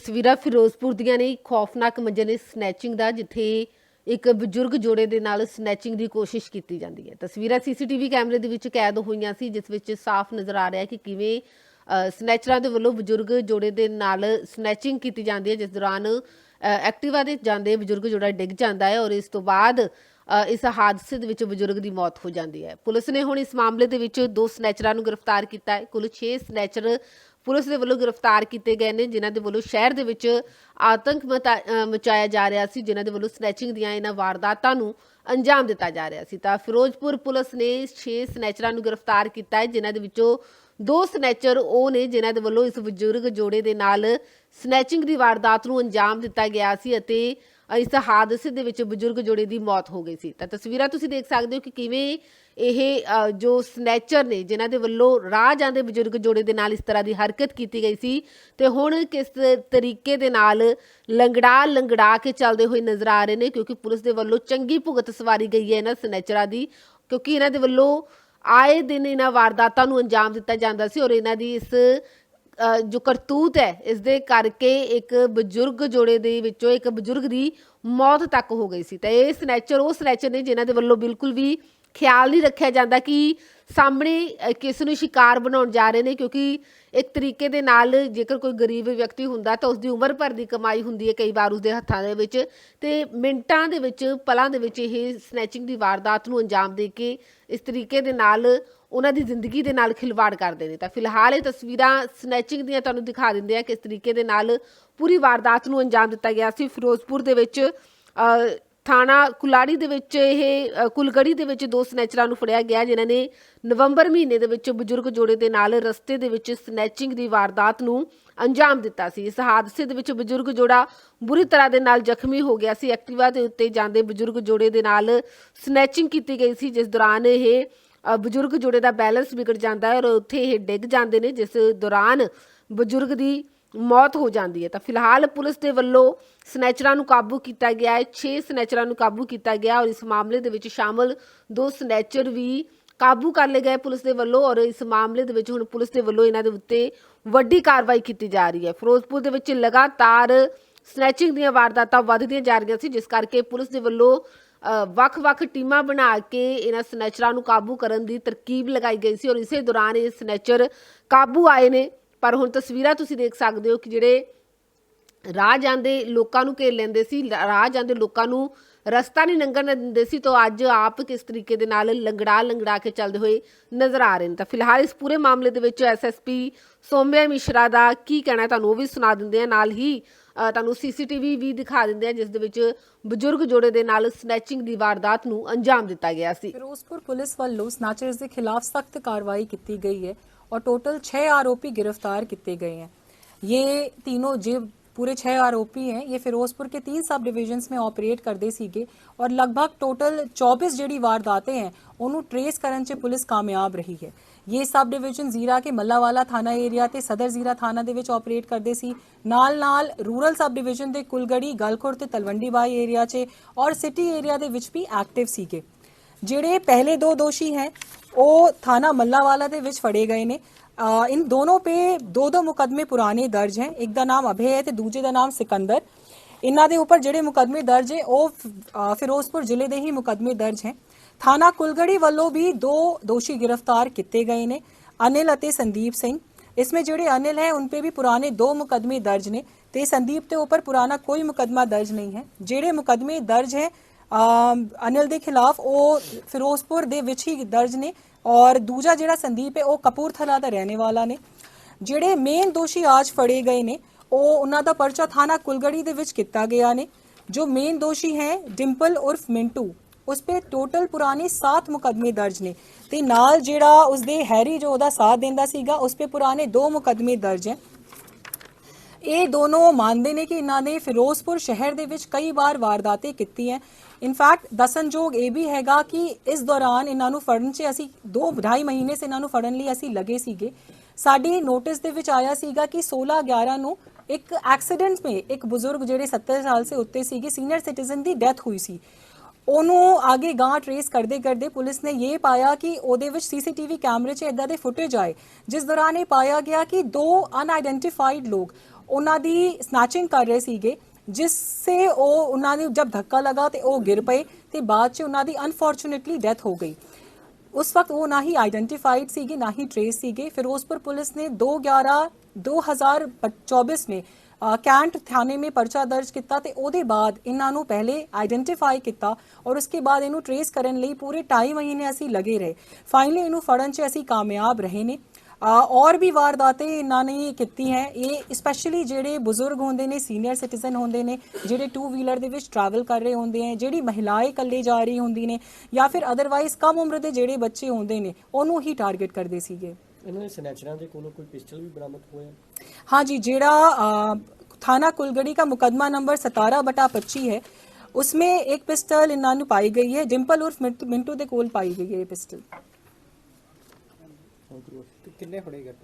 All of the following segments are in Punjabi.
ਤਸਵੀਰਾਂ ਫਿਰੋਜ਼ਪੁਰ ਦੀਆਂ ਨੇ ਖੌਫਨਾਕ ਮੰਜ਼ਰ ਸਨੈਚਿੰਗ ਦਾ, ਜਿੱਥੇ ਇੱਕ ਬਜ਼ੁਰਗ ਜੋੜੇ ਦੇ ਨਾਲ ਸਨੈਚਿੰਗ ਦੀ ਕੋਸ਼ਿਸ਼ ਕੀਤੀ ਜਾਂਦੀ ਹੈ। ਤਸਵੀਰਾਂ ਸੀਸੀਟੀਵੀ ਕੈਮਰੇ ਦੇ ਵਿੱਚ ਕੈਦ ਹੋਈਆਂ ਸੀ, ਜਿਸ ਵਿੱਚ ਸਾਫ਼ ਨਜ਼ਰ ਆ ਰਿਹਾ ਹੈ ਕਿ ਕਿਵੇਂ ਸਨੈਚਰਾਂ ਦੇ ਵੱਲੋਂ ਬਜ਼ੁਰਗ ਜੋੜੇ ਦੇ ਨਾਲ ਸਨੈਚਿੰਗ ਕੀਤੀ ਜਾਂਦੀ ਹੈ, ਜਿਸ ਦੌਰਾਨ ਐਕਟਿਵਾ ਦੇ ਜਾਂਦੇ ਬਜ਼ੁਰਗ ਜੋੜਾ ਡਿੱਗ ਜਾਂਦਾ ਹੈ ਔਰ ਇਸ ਤੋਂ ਬਾਅਦ ਇਸ ਹਾਦਸੇ ਦੇ ਵਿੱਚ ਬਜ਼ੁਰਗ ਦੀ ਮੌਤ ਹੋ ਜਾਂਦੀ ਹੈ। ਪੁਲਿਸ ਨੇ ਹੁਣ ਇਸ ਮਾਮਲੇ ਦੇ ਵਿੱਚ ਦੋ ਸਨੈਚਰਾਂ ਨੂੰ ਗ੍ਰਿਫਤਾਰ ਕੀਤਾ ਹੈ। ਕੁੱਲ 6 ਸਨੈਚਰ ਪੁਲਿਸ ਦੇ ਵੱਲੋਂ ਗ੍ਰਿਫਤਾਰ ਕੀਤੇ ਗਏ ਨੇ, ਜਿਨ੍ਹਾਂ ਦੇ ਵੱਲੋਂ ਸ਼ਹਿਰ ਦੇ ਵਿੱਚ ਆਤੰਕ ਮਚਾਇਆ ਜਾ ਰਿਹਾ ਸੀ, ਜਿਨ੍ਹਾਂ ਦੇ ਵੱਲੋਂ ਸਨੈਚਿੰਗ ਦੀਆਂ ਇਹਨਾਂ ਵਾਰਦਾਤਾਂ ਨੂੰ ਅੰਜਾਮ ਦਿੱਤਾ ਜਾ ਰਿਹਾ ਸੀ। ਤਾਂ ਫਿਰੋਜ਼ਪੁਰ ਪੁਲਿਸ ਨੇ 6 ਸਨੈਚਰਾਂ ਨੂੰ ਗ੍ਰਿਫਤਾਰ ਕੀਤਾ ਹੈ, ਜਿਨ੍ਹਾਂ ਦੇ ਵਿੱਚੋਂ ਦੋ ਸਨੈਚਰ ਉਹ ਨੇ, ਜਿਨ੍ਹਾਂ ਦੇ ਵੱਲੋਂ ਇਸ ਬਜ਼ੁਰਗ ਜੋੜੇ ਦੇ ਨਾਲ ਸਨੈਚਿੰਗ ਦੀ ਵਾਰਦਾਤ ਨੂੰ ਅੰਜਾਮ ਦਿੱਤਾ ਗਿਆ ਸੀ ਅਤੇ ਇਸ ਹਾਦਸੇ ਦੇ ਵਿੱਚ ਬਜ਼ੁਰਗ ਜੋੜੇ ਦੀ ਮੌਤ ਹੋ ਗਈ ਸੀ। ਤਾਂ ਤਸਵੀਰਾਂ ਤੁਸੀਂ ਦੇਖ ਸਕਦੇ ਹੋ ਕਿ ਕਿਵੇਂ ਇਹ ਜੋ ਸਨੈਚਰ ਨੇ, ਜਿਨ੍ਹਾਂ ਦੇ ਵੱਲੋਂ ਰਾਹ ਜਾਂਦੇ ਬਜ਼ੁਰਗ ਜੋੜੇ ਦੇ ਨਾਲ ਇਸ ਤਰ੍ਹਾਂ ਦੀ ਹਰਕਤ ਕੀਤੀ ਗਈ ਸੀ। ਤੇ ਹੁਣ ਕਿਸ ਤਰੀਕੇ ਦੇ ਨਾਲ ਲੰਗੜਾ ਲੰਗੜਾ ਕੇ ਚੱਲਦੇ ਹੋਏ ਨਜ਼ਰ ਆ ਰਹੇ ਨੇ, ਕਿਉਂਕਿ ਪੁਲਿਸ ਦੇ ਵੱਲੋਂ ਚੰਗੀ ਭੁਗਤ ਸਵਾਰੀ ਗਈ ਹੈ ਇਹਨਾਂ ਸਨੈਚਰਾਂ ਦੀ, ਕਿਉਂਕਿ ਇਹਨਾਂ ਦੇ ਵੱਲੋਂ ਆਏ ਦਿਨ ਇਹਨਾਂ ਵਾਰਦਾਤਾਂ ਨੂੰ ਅੰਜਾਮ ਦਿੱਤਾ ਜਾਂਦਾ ਸੀ ਔਰ ਇਹਨਾਂ ਦੀ ਇਸ ਜੋ ਕਰਤੂਤ ਹੈ ਇਸ ਦੇ ਕਰਕੇ ਇੱਕ ਬਜ਼ੁਰਗ ਜੋੜੇ ਦੇ ਵਿੱਚੋਂ ਇੱਕ ਬਜ਼ੁਰਗ ਦੀ ਮੌਤ ਤੱਕ ਹੋ ਗਈ ਸੀ। ਤਾਂ ਇਹ ਸਨੈਚਰ ਉਹ ਸਨੈਚਰ ਨੇ ਜਿਨ੍ਹਾਂ ਦੇ ਵੱਲੋਂ ਬਿਲਕੁਲ ਵੀ ਖਿਆਲ ਨਹੀਂ ਰੱਖਿਆ ਜਾਂਦਾ ਕਿ ਸਾਹਮਣੇ ਕਿਸ ਨੂੰ ਸ਼ਿਕਾਰ ਬਣਾਉਣ ਜਾ ਰਹੇ ਨੇ, ਕਿਉਂਕਿ ਇੱਕ ਤਰੀਕੇ ਦੇ ਨਾਲ ਜੇਕਰ ਕੋਈ ਗਰੀਬ ਵਿਅਕਤੀ ਹੁੰਦਾ ਤਾਂ ਉਸ ਦੀ ਉਮਰ ਭਰ ਦੀ ਕਮਾਈ ਹੁੰਦੀ ਹੈ ਕਈ ਵਾਰ ਉਸ ਦੇ ਹੱਥਾਂ ਦੇ ਵਿੱਚ। ਤੇ ਮਿੰਟਾਂ ਦੇ ਵਿੱਚ, ਪਲਾਂ ਦੇ ਵਿੱਚ ਇਹ ਸਨੈਚਿੰਗ ਦੀ ਵਾਰਦਾਤ ਨੂੰ ਅੰਜਾਮ ਦੇ ਕੇ ਇਸ ਤਰੀਕੇ ਦੇ ਨਾਲ ਉਹਨਾਂ ਦੀ ਜ਼ਿੰਦਗੀ ਦੇ ਨਾਲ ਖਿਲਵਾੜ ਕਰਦੇ ਨੇ ਤਾਂ ਫਿਲਹਾਲ ਇਹ ਤਸਵੀਰਾਂ ਸਨੈਚਿੰਗ ਦੀਆਂ ਤੁਹਾਨੂੰ ਦਿਖਾ ਦਿੰਦੇ ਆ ਕਿਸ ਤਰੀਕੇ ਦੇ ਨਾਲ ਪੂਰੀ ਵਾਰਦਾਤ ਨੂੰ ਅੰਜਾਮ ਦਿੱਤਾ ਗਿਆ ਸੀ। ਫਿਰੋਜ਼ਪੁਰ ਦੇ ਵਿੱਚ ਥਾਣਾ ਕੁਲਾੜੀ ਦੇ ਵਿੱਚ ਇਹ ਕੁਲਗੜੀ ਦੇ ਵਿੱਚ ਦੋ ਸਨੈਚਰਾਂ ਨੂੰ ਫੜਿਆ ਗਿਆ, ਜਿਨ੍ਹਾਂ ਨੇ ਨਵੰਬਰ ਮਹੀਨੇ ਦੇ ਵਿੱਚ ਬਜ਼ੁਰਗ ਜੋੜੇ ਦੇ ਨਾਲ ਰਸਤੇ ਦੇ ਵਿੱਚ ਸਨੈਚਿੰਗ ਦੀ ਵਾਰਦਾਤ ਨੂੰ ਅੰਜਾਮ ਦਿੱਤਾ ਸੀ। ਇਸ ਹਾਦਸੇ ਦੇ ਵਿੱਚ ਬਜ਼ੁਰਗ ਜੋੜਾ ਬੁਰੀ ਤਰ੍ਹਾਂ ਦੇ ਨਾਲ ਜ਼ਖਮੀ ਹੋ ਗਿਆ ਸੀ। ਐਕਟਿਵਾ ਦੇ ਉੱਤੇ ਜਾਂਦੇ ਬਜ਼ੁਰਗ ਜੋੜੇ ਦੇ ਨਾਲ ਸਨੈਚਿੰਗ ਕੀਤੀ ਗਈ ਸੀ, ਜਿਸ ਦੌਰਾਨ ਇਹ ਬਜ਼ੁਰਗ ਜੋੜੇ ਦਾ ਬੈਲੈਂਸ ਵਿਗੜ ਜਾਂਦਾ ਹੈ ਔਰ ਉੱਥੇ ਇਹ ਡਿੱਗ ਜਾਂਦੇ ਨੇ, ਜਿਸ ਦੌਰਾਨ ਬਜ਼ੁਰਗ ਦੀ ਮੌਤ ਹੋ ਜਾਂਦੀ ਹੈ। ਤਾਂ ਫਿਲਹਾਲ ਪੁਲਿਸ ਦੇ ਵੱਲੋਂ ਸਨੈਚਰਾਂ ਨੂੰ ਕਾਬੂ ਕੀਤਾ ਗਿਆ ਹੈ 6 ਸਨੈਚਰਾਂ ਨੂੰ ਕਾਬੂ ਕੀਤਾ ਗਿਆ ਔਰ ਇਸ ਮਾਮਲੇ ਦੇ ਵਿੱਚ ਸ਼ਾਮਲ ਦੋ ਸਨੈਚਰ ਵੀ ਕਾਬੂ ਕਰ ਲਏ ਗਏ ਪੁਲਿਸ ਦੇ ਵੱਲੋਂ ਔਰ ਇਸ ਮਾਮਲੇ ਦੇ ਵਿੱਚ ਹੁਣ ਪੁਲਿਸ ਦੇ ਵੱਲੋਂ ਇਹਨਾਂ ਦੇ ਉੱਤੇ ਵੱਡੀ ਕਾਰਵਾਈ ਕੀਤੀ ਜਾ ਰਹੀ ਹੈ। ਫਿਰੋਜ਼ਪੁਰ ਦੇ ਵਿੱਚ ਲਗਾਤਾਰ ਸਨੈਚਿੰਗ ਦੀਆਂ ਵਾਰਦਾਤਾਂ ਵੱਧਦੀਆਂ ਜਾ ਰਹੀਆਂ ਸੀ, ਜਿਸ ਕਰਕੇ ਪੁਲਿਸ ਦੇ ਵੱਲੋਂ ਵੱਖ-ਵੱਖ ਟੀਮਾਂ ਬਣਾ ਕੇ ਇਹਨਾਂ ਸਨੈਚਰਾਂ ਨੂੰ ਕਾਬੂ ਕਰਨ ਦੀ ਤਰਕੀਬ ਲਗਾਈ ਗਈ ਸੀ ਔਰ ਇਸੇ ਦੌਰਾਨ ਇਹ ਸਨੈਚਰ ਕਾਬੂ ਆਏ ਨੇ। ਪਰ ਹੁਣ ਤਸਵੀਰਾਂ ਤੁਸੀਂ ਦੇਖ ਸਕਦੇ ਹੋ ਕਿ ਜਿਹੜੇ ਰਾਹ ਜਾਂਦੇ ਲੋਕਾਂ ਨੂੰ ਘੇਰ ਲੈਂਦੇ ਸੀ ਰਾਹ ਜਾਂਦੇ ਲੋਕਾਂ ਨੂੰ ਰਸਤਾ ਨਹੀਂ ਲੰਘਣ ਦਿੰਦੇ ਸੀ ਤਾਂ ਅੱਜ ਆਪ ਕਿਸ ਤਰੀਕੇ ਦੇ ਨਾਲ ਲੰਗੜਾ ਲੰਗੜਾ ਕੇ ਚੱਲਦੇ ਹੋਏ ਨਜ਼ਰ ਆ ਰਹੇ ਨੇ। ਤਾਂ ਫਿਲਹਾਲ ਇਸ ਪੂਰੇ ਮਾਮਲੇ ਦੇ ਵਿੱਚ ਐਸਐਸਪੀ ਸੋਮਿਆ ਮਿਸ਼ਰਾ ਦਾ ਕੀ ਕਹਿਣਾ ਤੁਹਾਨੂੰ ਉਹ ਵੀ ਸੁਣਾ ਦਿੰਦੇ ਆ ਨਾਲ ਹੀ ਤੁਹਾਨੂੰ ਸੀਸੀਟੀਵੀ ਵੀ ਦਿਖਾ ਦਿੰਦੇ ਆ ਜਿਸ ਦੇ ਵਿੱਚ ਬਜ਼ੁਰਗ ਜੋੜੇ ਦੇ ਨਾਲ ਸਨੈਚਿੰਗ ਦੀ ਵਾਰਦਾਤ ਨੂੰ ਅੰਜਾਮ ਦਿੱਤਾ ਗਿਆ ਸੀ ਫਿਰੋਜ਼ਪੁਰ ਪੁਲਿਸ ਵੱਲੋਂ ਸਨੈਚਰਸ ਦੇ ਖਿਲਾਫ ਸਖਤ कार्रवाई ਕੀਤੀ ਗਈ ਹੈ और टोटल छह आरोपी गिरफ्तार किए गए हैं ये तीनों जे पूरे छह आरोपी हैं ये फिरोजपुर के तीन सब डिविजन्स में ऑपरेट करते ਸੀਗੇ और लगभग टोटल 24 ਜਿਹੜੀ ਵਾਰਦਾਤਾਂ हैं ਉਹਨੂੰ ਟਰੇਸ ਕਰਨ 'ਚ ਪੁਲਿਸ ਕਾਮਯਾਬ ਰਹੀ ਹੈ ਇਹ ਸਬ ਡਿਵੀਜ਼ਨ ਜ਼ੀਰਾ ਕੇ ਮੱਲਾਵਾਲਾ ਥਾਣਾ ਏਰੀਆ ਤੇ ਸਦਰ ਜ਼ੀਰਾ ਥਾਣਾ ਦੇ ਵਿੱਚ ਆਪਰੇਟ ਕਰਦੇ ਸੀ ਨਾਲ ਨਾਲ ਰੂਰਲ ਸਬ ਡਿਵੀਜ਼ਨ ਦੇ ਕੁਲਗੜੀ ਗਲਖੁਰ ਤੇ ਤਲਵੰਡੀ ਬਾਈ ਏਰੀਆ 'ਚ ਔਰ ਸਿਟੀ ਏਰੀਆ ਦੇ ਵਿੱਚ ਵੀ ਐਕਟਿਵ ਸੀਗੇ ਜਿਹੜੇ ਪਹਿਲੇ ਦੋ ਦੋਸ਼ੀ ਹੈ ਉਹ ਥਾਣਾ ਮੱਲਾਵਾਲਾ ਦੇ ਵਿੱਚ ਫੜੇ ਗਏ ਨੇ ਅ, ਇਨ ਦੋਨੋਂ पे ਦੋ ਦੋ ਮੁਕਦਮੇ ਪੁਰਾਣੇ ਦਰਜ ਹੈ ਇੱਕ ਦਾ ਨਾਮ ਅਭੇ ਹੈ ਤੇ ਦੂਜੇ ਦਾ ਨਾਮ ਸਿਕੰਦਰ ਇਹਨਾਂ ਦੇ ਉੱਪਰ ਜਿਹੜੇ ਮੁਕਦਮੇ ਦਰਜ ਹੈ ਉਹ ਅ, ਫਿਰੋਜ਼ਪੁਰ ਜ਼ਿਲ੍ਹੇ ਦੇ ਹੀ ਮੁਕਦਮੇ ਦਰਜ ਹੈ ਥਾਣਾ ਕੁਲਗੜੀ ਵੱਲੋਂ ਵੀ ਦੋ ਦੋਸ਼ੀ ਗ੍ਰਿਫਤਾਰ ਕੀਤੇ ਗਏ ਨੇ ਅਨਿਲ ਅਤੇ ਸੰਦੀਪ ਸਿੰਘ इसमें ਜਿਹੜੇ ਅਨਿਲ ਹੈ उन पे भी पुराने दो मुकदमे दर्ज ਨੇ ਤੇ ਸੰਦੀਪ ਦੇ ਉੱਪਰ ਪੁਰਾਣਾ ਕੋਈ ਮੁਕਦਮਾ ਦਰਜ ਨਹੀਂ ਹੈ ਜਿਹੜੇ ਮੁਕਦਮੇ ਦਰਜ ਹੈ ਅਮ, ਅਨਿਲ ਦੇ ਖਿਲਾਫ ਉਹ ਫਿਰੋਜ਼ਪੁਰ ਦੇ ਵਿੱਚ ਹੀ ਦਰਜ ਨੇ ਔਰ ਦੂਜਾ ਜਿਹੜਾ ਸੰਦੀਪ ਹੈ, ਉਹ ਕਪੂਰਥਲਾ ਦਾ ਰਹਿਣੇ ਵਾਲਾ ਨੇ। ਜਿਹੜੇ ਮੇਨ ਦੋਸ਼ੀ ਅੱਜ ਫੜੇ ਗਏ ਨੇ, ਉਹ ਉਹਨਾਂ ਦਾ ਪਰਚਾ ਥਾਣਾ ਕੁਲਗੜੀ ਦੇ ਵਿੱਚ ਕੀਤਾ ਗਿਆ ਨੇ। ਜੋ ਮੇਨ ਦੋਸ਼ੀ ਹੈ, ਡਿੰਪਲ ਉਰਫ ਮਿੰਟੂ, ਉਸ पे ਟੋਟਲ ਪੁਰਾਣੇ 7 ਮੁਕਦਮੇ ਦਰਜ ਨੇ ਤੇ ਨਾਲ ਜਿਹੜਾ ਉਸ ਦੇ ਹੈਰੀ ਜੋ ਉਹਦਾ ਸਾਥ ਦਿੰਦਾ ਸੀਗਾ, ਉਸ पे ਪੁਰਾਣੇ 2 ਮੁਕਦਮੇ ਦਰਜ ਹੈ। ਇਹ ਦੋਨੋਂ ਮੰਨਦੇ ਨੇ ਕਿ ਇਹਨਾਂ ਨੇ ਫਿਰੋਜ਼ਪੁਰ ਸ਼ਹਿਰ ਦੇ ਵਿੱਚ ਕਈ ਵਾਰ ਵਾਰਦਾਤਾਂ ਕੀਤੀ ਹੈ ਇਨਫੈਕਟ ਦੱਸਣਯੋਗ ਇਹ ਵੀ ਹੈਗਾ ਕਿ ਇਸ ਦੌਰਾਨ ਇਹਨਾਂ ਨੂੰ ਫੜਨ 'ਚ ਅਸੀਂ 2 2.5 ਮਹੀਨੇ ਸੇ ਇਹਨਾਂ ਨੂੰ ਫੜਨ ਲਈ ਅਸੀਂ ਲੱਗੇ ਸੀਗੇ। ਸਾਡੀ ਨੋਟਿਸ ਦੇ ਵਿੱਚ ਆਇਆ ਸੀਗਾ ਕਿ 16 11 ਨੂੰ ਇੱਕ ਐਕਸੀਡੈਂਟ ਮੇ ਇੱਕ ਬਜ਼ੁਰਗ ਜਿਹੜੇ 70 ਸਾਲ ਸੇ ਉੱਤੇ ਸੀਗੇ ਸੀਨੀਅਰ ਸਿਟੀਜ਼ਨ ਦੀ ਡੈਥ ਹੋਈ ਸੀ। ਉਹਨੂੰ ਆਗੇ ਗਾਂ ਟਰੇਸ ਕਰਦੇ ਕਰਦੇ ਪੁਲਿਸ ਨੇ ਇਹ ਪਾਇਆ ਕਿ ਉਹਦੇ ਵਿੱਚ ਸੀਸੀਟੀਵੀ ਕੈਮਰੇ 'ਚ ਇਦਾਂ ਦੇ ਫੁਟੇਜ ਆਏ, ਜਿਸ ਦੌਰਾਨ ਇਹ ਪਾਇਆ ਗਿਆ ਕਿ ਦੋ ਅਨਆਇਡੈਂਟੀਫਾਈਡ ਲੋਕ ਉਹਨਾਂ ਦੀ ਸਨੈਚਿੰਗ ਕਰ ਰਹੇ ਸੀਗੇ। ਜਿਸ ਸੇ ਉਹਨਾਂ ਨੂੰ ਜਦ ਧੱਕਾ ਲਗਾ ਤੇ ਉਹ ਗਿਰ ਪਏ ਤੇ ਬਾਅਦ ਚ ਉਹਨਾਂ ਦੀ ਅਨਫੋਰਚੂਨੇਟਲੀ ਡੈਥ ਹੋ ਗਈ। ਉਸ ਵਕਤ ਉਹ ਨਾ ਹੀ ਆਈਡੈਂਟੀਫਾਈਡ ਸੀਗੇ ਨਾ ਹੀ ਟ੍ਰੇਸ ਸੀਗੇ। ਫਿਰੋਜ਼ਪੁਰ ਪੁਲਿਸ ਨੇ 2 11 2024 में ਅ, ਕੈਂਟ ਥਾਣੇ में ਪਰਚਾ ਦਰਜ ਕੀਤਾ ਤੇ ਉਹਦੇ ਬਾਅਦ ਇਹਨਾਂ ਨੂੰ ਪਹਿਲੇ ਆਈਡੈਂਟੀਫਾਈ ਕੀਤਾ ਔਰ ਉਸਕੇ ਬਾਅਦ ਇਹਨੂੰ ਟ੍ਰੇਸ ਕਰਨ ਲਈ ਪੂਰੇ 2.5 ਮਹੀਨੇ ਅਸੀਂ ਲੱਗੇ ਰਹੇ। ਫਾਈਨਲੀ ਇਹਨੂੰ ਫੜਨ 'ਚ ਅਸੀਂ ਕਾਮਯਾਬ ਰਹੇ ਨੇ। ਔਰ ਵੀ ਵਾਰਦਾਤਾਂ ਇਹਨਾਂ ਨੇ ਕੀਤੀ ਹੈ। ਇਹ ਸਪੈਸ਼ਲੀ ਜਿਹੜੇ ਬਜ਼ੁਰਗ ਹੁੰਦੇ ਨੇ ਸੀਨੀਅਰ ਸਿਟੀਜ਼ਨ ਹੁੰਦੇ ਨੇ ਜਿਹੜੇ ਟੂ ਵੀਲਰ ਦੇ ਵਿੱਚ ਟਰੈਵਲ ਕਰ ਰਹੇ ਹੁੰਦੇ ਆ ਜਿਹੜੀ ਮਹਿਲਾਏ ਇਕੱਲੇ ਜਾ ਰਹੀ ਹੁੰਦੀ ਨੇ ਜਾਂ ਫਿਰ ਅਦਰਵਾਈਜ਼ ਕਮ ਉਮਰ ਦੇ ਜਿਹੜੇ ਬੱਚੇ ਹੁੰਦੇ ਨੇ ਉਹਨੂੰ ਹੀ ਟਾਰਗੇਟ ਕਰਦੇ ਸੀਗੇ। ਇਹਨਾਂ ਦੇ ਸਨੈਚਰਾਂ ਦੇ ਕੋਲੋਂ ਕੋਈ ਪਿਸਟਲ ਵੀ ਬਰਾਮਦ ਹੋਇਆ? ਹਾਂਜੀ ਜਿਹੜਾ ਥਾਣਾ ਕੁਲਗੜੀ ਦਾ ਮੁਕਦਮਾ ਨੰਬਰ 17 ਬਟਾ 25 ਹੈ ਉਸमें ਇੱਕ ਪਿਸਟਲ इन्ना ਨੂੰ ਪਾਈ ਗਈ ਹੈ ਡਿੰਪਲ ਉਰਫ ਮਿੰਟੂ ਦੇ ਕੋਲ ਪਾਈ ਗਈ ਹੈ ਇਹ ਪਿਸਟਲ ਕਿੰਨੇ ਫੜੇ ਗਏ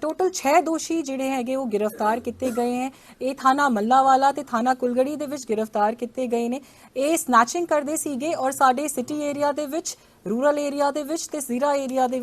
ਟੋਟਲ 6 ਦੋਸ਼ੀ ਜਿਹੜੇ ਹੈਗੇ ਉਹ ਗ੍ਰਿਫਤਾਰ ਕੀਤੇ ਗਏ ਹੈ। ਇਹ ਥਾਣਾ ਮੱਲਾਵਾਲਾ ਤੇ ਥਾਣਾ ਕੁਲਗੜੀ ਦੇ ਵਿੱਚ ਗ੍ਰਿਫਤਾਰ ਕੀਤੇ ਗਏ ਨੇ। ਇਹ ਸਨੈਚਿੰਗ ਕਰਦੇ ਸੀਗੇ ਔਰ ਸਾਡੇ ਸਿਟੀ ਏਰੀਆ ਦੇ ਵਿੱਚ ਰੂਰਲ ਏਰੀਆ ਦੇ ਵਿੱਚ ਤੇ ਜ਼ੀਰਾ ਏਰੀਆ ਦੇ